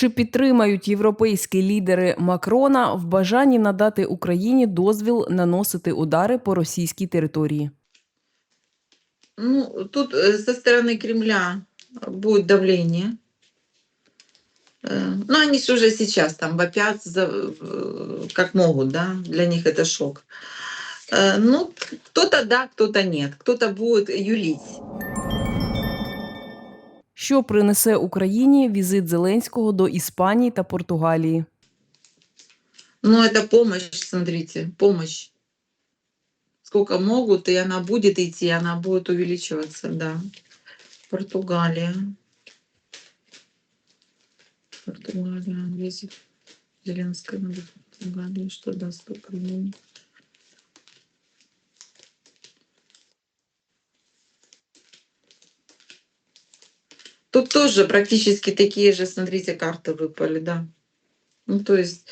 Чи підтримають європейські лідери Макрона в бажанні надати Україні дозвіл наносити удари по російській території? Ну, тут э, со стороны Кремля будет давление. Э, Ну, они же уже сейчас там вопят, за- э, как могут, да, для них это шок. Э, Ну, кто-то да, кто-то нет, кто-то будет юлить. Що принесе Україні візит Зеленського до Іспанії та Португалії? Но это помощь, смотрите, помощь. Сколько могут, и она будет идти, она будет увеличиваться, да. Португалия. Португалия. Визит Зеленская на Португалии. Что даст Украине? Тут тоже практически такие же, смотрите, карты выпали, да. Ну, то есть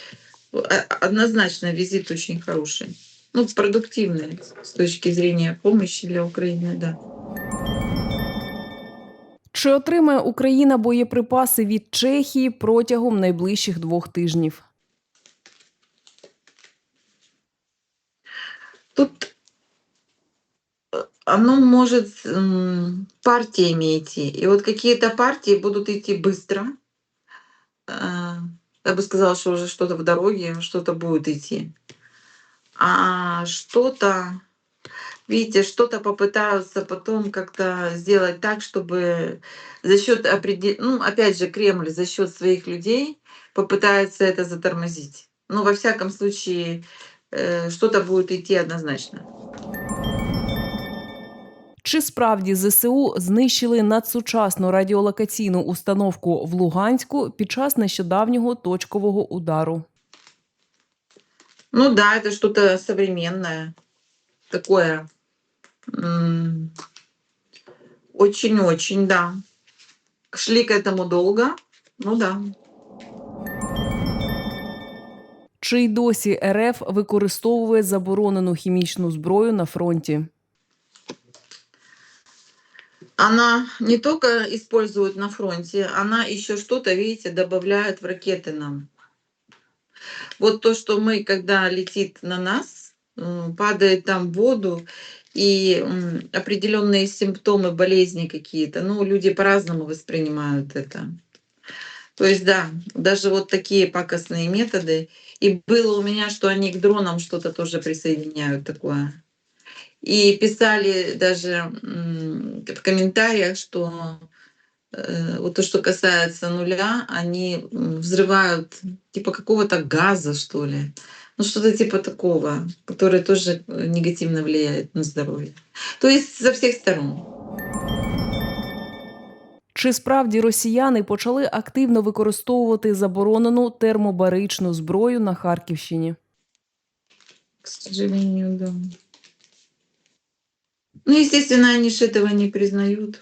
э, однозначно визит очень хороший. Ну, продуктивный с точки зрения помощи для Украины, да. Чи отримає Україна боєприпаси від Чехії протягом найближчих двох тижнів? Тут э, оно может партиями идти. И вот какие-то партии будут идти быстро. Э, Я бы сказала, что уже что-то в дороге, что-то будет идти. А что-то, видите, что-то попытаются потом как-то сделать так, чтобы за счет определ... ну, опять же, Кремль за счет своих людей попытается это затормозить. Ну, во всяком случае, э, что-то будет идти однозначно. Чи справді ЗСУ знищили надсучасну радіолокаційну установку в Луганську під час нещодавнього точкового удару? Ну да, это что-то современное, такое очень-очень, да. Шли к этому долго, ну да. Чи й досі РФ використовує заборонену хімічну зброю на фронті? Она не только использует на фронте, она еще что-то, видите, добавляет в ракеты нам. Вот то, что мы, когда летит на нас, падает там в воду, и определенные симптомы болезни какие-то, ну, люди по-разному воспринимают это. То есть, да, даже вот такие пакостные методы. И было у меня, что они к дронам что-то тоже присоединяют такое. И писали даже м, в комментариях, что э, вот то, что касается нуля, они м, взрывают типа какого-то газа, что ли. Ну, что-то типа такого, которое тоже э, негативно влияет на здоровье. То есть со всех сторон. Чи справді росіяни почали активно використовувати заборонену термобаричну зброю на Харківщині? К сожалению, да. Ну, естественно, они же этого не признают.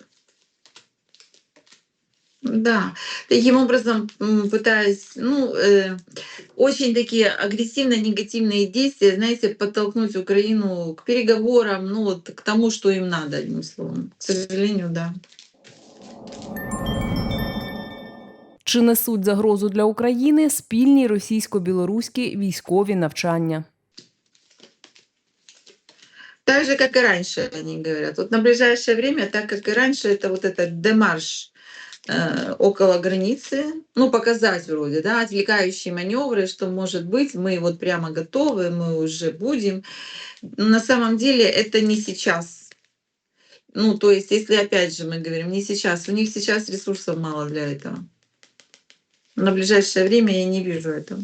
Да, таким образом м, пытаясь, ну, э, очень такие агрессивно-негативные действия, знаете, подтолкнуть Украину к переговорам, ну, вот к тому, что им надо, одним словом. К сожалению, да. Чи несуть загрозу для України спільні російсько-білоруські військові навчання? Так же, как и раньше, они говорят. Вот на ближайшее время, так как и раньше, это вот этот демарш э, около границы, ну, показать вроде, да, отвлекающие маневры, что может быть, мы вот прямо готовы, мы уже будем. Но на самом деле это не сейчас. Ну, то есть, если опять же мы говорим, не сейчас, у них сейчас ресурсов мало для этого. На ближайшее время я не вижу этого.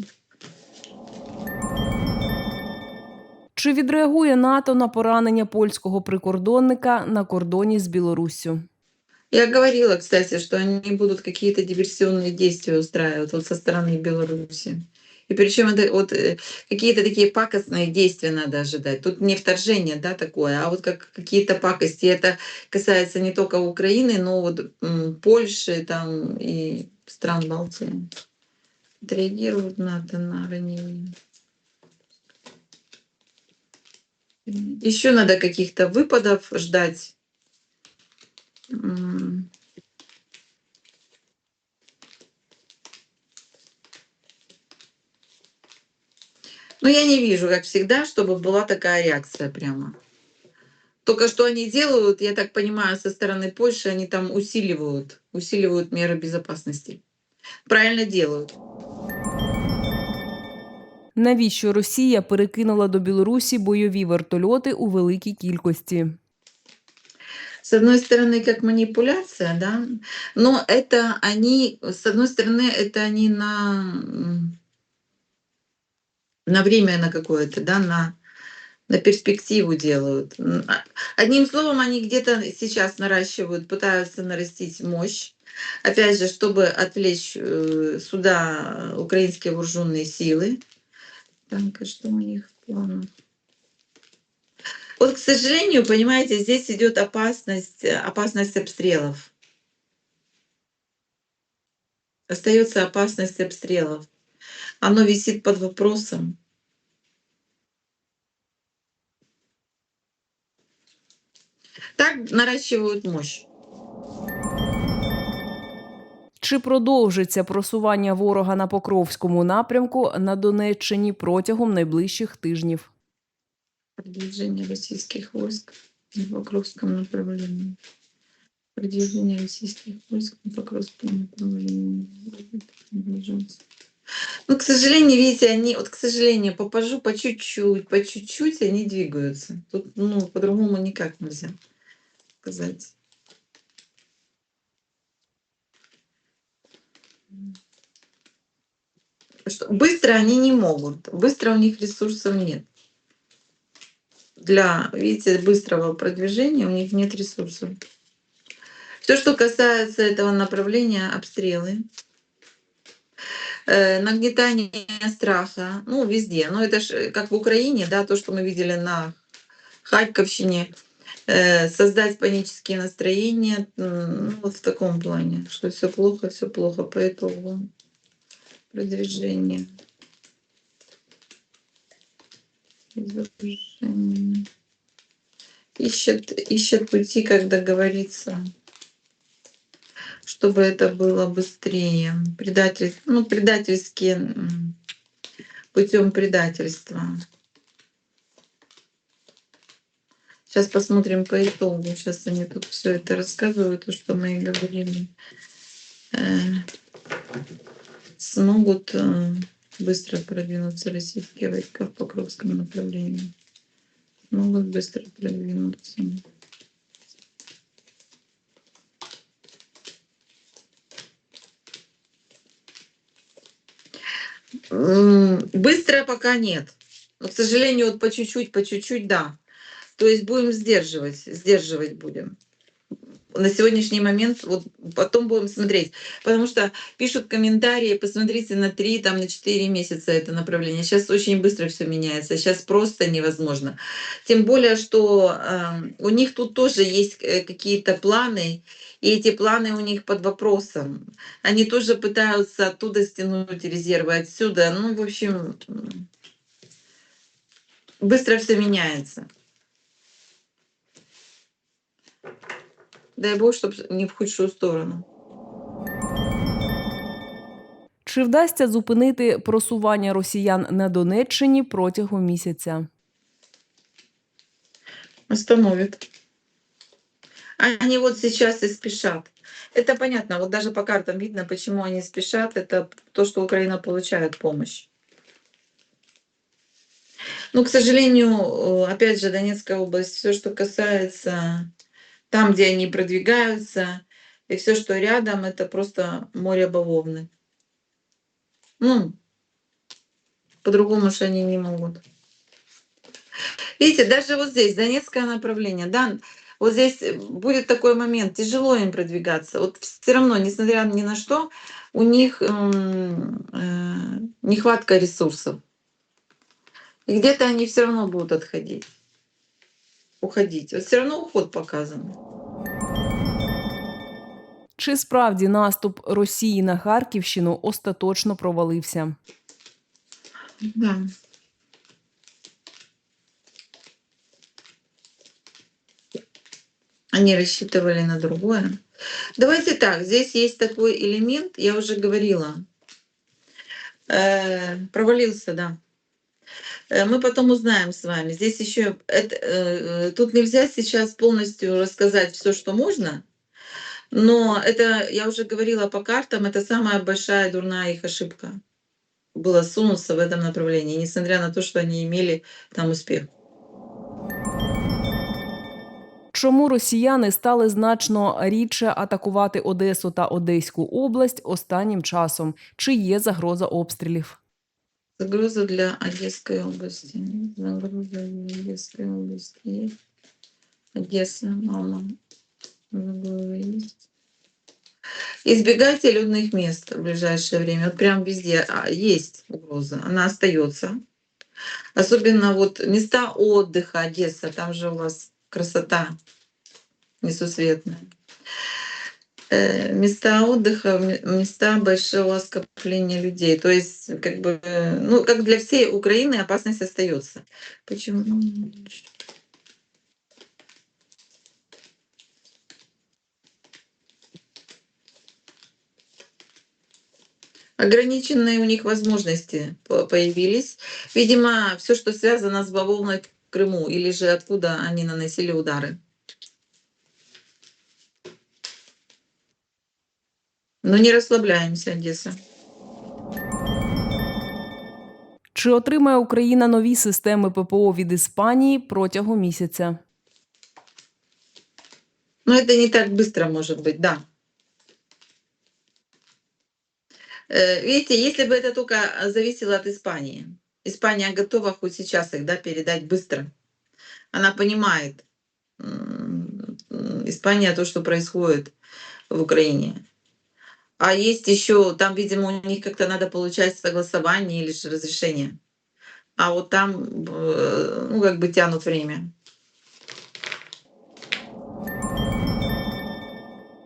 Чи відреагує НАТО на поранення польського прикордонника на кордоні з Білоруссю? Я говорила, кстати, что они будут какие-то диверсионные действия устраивать вот со стороны Беларуси. И причем это вот э, какие-то такие пакостные действия надо ожидать. Тут не вторжение, да, такое, а вот как какие-то пакости. Это касается не только Украины, но вот м, Польши там и стран Балтии. Отреагируют НАТО на ранение. Еще надо каких-то выпадов ждать. Но ну, я не вижу, как всегда, чтобы была такая реакция прямо. Только что они делают, я так понимаю, со стороны Польши, они там усиливают, усиливают меры безопасности. Правильно делают Навіщо Росія перекинула до Білорусі бойові вертольоти у великій кількості? С одной стороны, как манипуляция, да, но это они, с одной стороны, это они на, м, на время на какое-то, да, на, на перспективу делают. М, а- Одним словом, они где-то сейчас наращивают, пытаются нарастить мощь. Опять же, чтобы отвлечь э, сюда украинские вооруженные силы. Так, а что у них в планах? Вот, к сожалению, понимаете, здесь идет опасность, э, опасность обстрелов. Остается опасность обстрелов. Оно висит под вопросом. Так наращивают мощь. Чи продовжиться просування ворога на Покровському напрямку на Донеччині протягом найближчих тижнів? Продвижение российских войск на Покровском направлении. Продвижение российских войск на Покровском направлении. Продвижаться. Ну, к сожалению, видите, они, вот, к сожалению, попажу по чуть-чуть, по чуть-чуть они двигаются. Тут, ну, по-другому никак нельзя сказать. Быстро они не могут, быстро у них ресурсов нет. Для, видите, быстрого продвижения у них нет ресурсов. Все, что касается этого направления, обстрелы, э, нагнетание страха, ну, везде. Ну, это же как в Украине, да, то, что мы видели на Харьковщине, э, создать панические настроения, ну, в таком плане, что все плохо, все плохо по итогу продвижения. Ищет, ищет пути, как договориться, чтобы это было быстрее. Предатель, ну, предательские путем предательства. Сейчас посмотрим по итогу. Сейчас они тут все это рассказывают, то, что мы говорили. Э, Смогут э, быстро продвинуться российские войска в Покровском направлении. Смогут быстро продвинуться. Быстро пока нет. Но, к сожалению, вот по чуть-чуть, по чуть-чуть, да. То есть будем сдерживать, сдерживать будем. На сегодняшний момент, вот потом будем смотреть. Потому что пишут комментарии, посмотрите на 3, там, на 4 месяца это направление. Сейчас очень быстро все меняется. Сейчас просто невозможно. Тем более, что э, у них тут тоже есть э, какие-то планы, и эти планы у них под вопросом. Они тоже пытаются оттуда стянуть резервы, отсюда. Ну, в общем, быстро все меняется. Дай Бог, чтобы не в худшую сторону. Чи вдасться зупинити просування росіян на Донеччині протягом місяця? Остановит. Они вот сейчас и спешат. Это понятно, вот даже по картам видно, почему они спешат. Это то, что Украина получает помощь. Ну, к сожалению, э, опять же, Донецкая область, все, что касается там, где они продвигаются, и все, что рядом, это просто море бавовны. Ну, по-другому же они не могут. Видите, даже вот здесь, Донецкое направление, да, вот здесь будет такой момент, тяжело им продвигаться. Вот все равно, несмотря ни на что, у них м, э, нехватка ресурсов. И где-то они все равно будут отходить, уходить. Вот все равно уход показан. Чи справді наступ Росії на Харківщину остаточно провалився? Да. Они рассчитывали на другое. Давайте так, здесь есть такой элемент, я уже говорила. Э, провалился, да. Э, Мы потом узнаем с вами. Здесь еще это, э, э, тут нельзя сейчас полностью рассказать все, что можно, но это, я уже говорила по картам, это самая большая дурная их ошибка было сунуться в этом направлении, несмотря на то, что они имели там успех. Чому росіяни стали значно рідше атакувати Одесу та Одеську область останнім часом? Чи є загроза обстрілів? Загроза для Одесской области. Загроза для Одесской области есть. Одесса, мама. Загроза есть. Избегайте людных мест в ближайшее время. Вот прям везде а, есть угроза. Она остается. Особенно вот места отдыха Одесса. Там же у вас красота несусветная. Э, Места отдыха, места большого скопления людей. То есть, как бы, э, ну, как для всей Украины опасность остается. Почему? Ограниченные у них возможности по- появились. Видимо, все, что связано с бавовной Крыму, или же откуда они наносили удары. Но не расслабляемся, Одесса. Чи отримає Україна нові системи ППО від Іспанії протягом місяця? Но это не так быстро может быть, да. Э, Видите, если бы это только зависело от Испании, Испания готова хоть сейчас их да, передать быстро. Она понимает, м, м, Испания, то, что происходит в Украине. А есть еще, там, видимо, у них как-то надо получать согласование или же разрешение. А вот там, э, ну, как бы тянут время.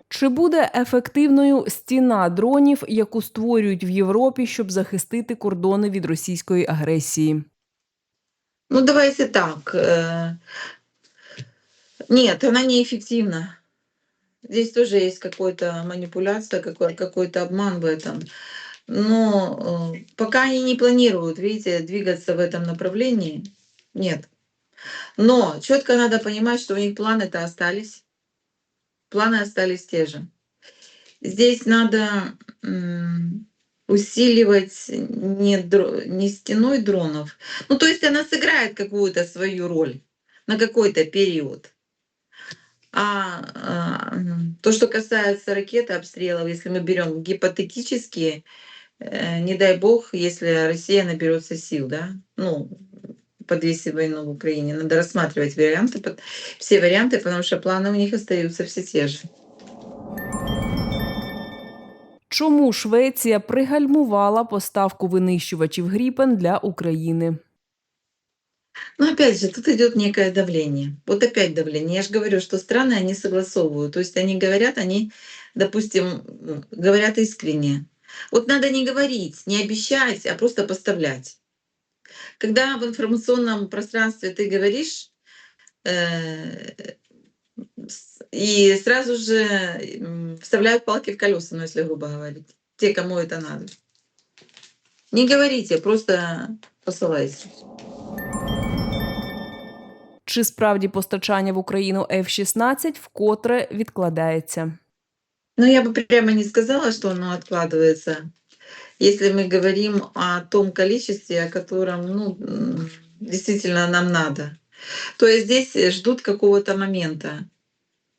Чи буде ефективною стіна дронів, яку створюють в Європі, щоб захистити кордони від російської агресії? Ну, давайте так. э, Нет, она неэффективна. Здесь тоже есть какой-то манипуляция, какой- какой-то обман в этом. Но э, пока они не планируют, видите, двигаться в этом направлении, нет. Но четко надо понимать, что у них планы-то остались. Планы остались те же. Здесь надо усиливать не, дро- не стеной дронов. Ну, то есть она сыграет какую-то свою роль на какой-то период. А, а, м, то, что касается ракет и обстрелов, если мы берем гипотетически, э, не дай бог, если Россия наберется сил, да, ну, подвесить войну в Украине. Надо рассматривать варианты, пот- все варианты, потому что планы у них остаются все те же. Чому Швеція пригальмувала поставку винищувачів Гріпен для України? Но опять же, тут идет некое давление. Вот опять давление. Я же говорю, что страны, они согласовывают. То есть они говорят, они, допустим, говорят искренне. Вот надо не говорить, не обещать, а просто поставлять. Когда в информационном пространстве ты говоришь, э, и сразу же вставляют палки в колеса, ну, если грубо говорить, те, кому это надо. Не говорите, просто посылайте. Чи справді постачання в Україну F-16 вкотре відкладається? Ну, я бы прямо не сказала, что оно откладывается, если мы говорим о том количестве, о котором ну, м, действительно нам надо. То есть здесь э, ждут какого-то момента.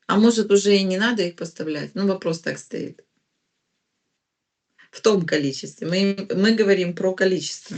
А может, уже и не надо их поставлять. Ну, вопрос так стоит. В том количестве. Мы, мы говорим про количество.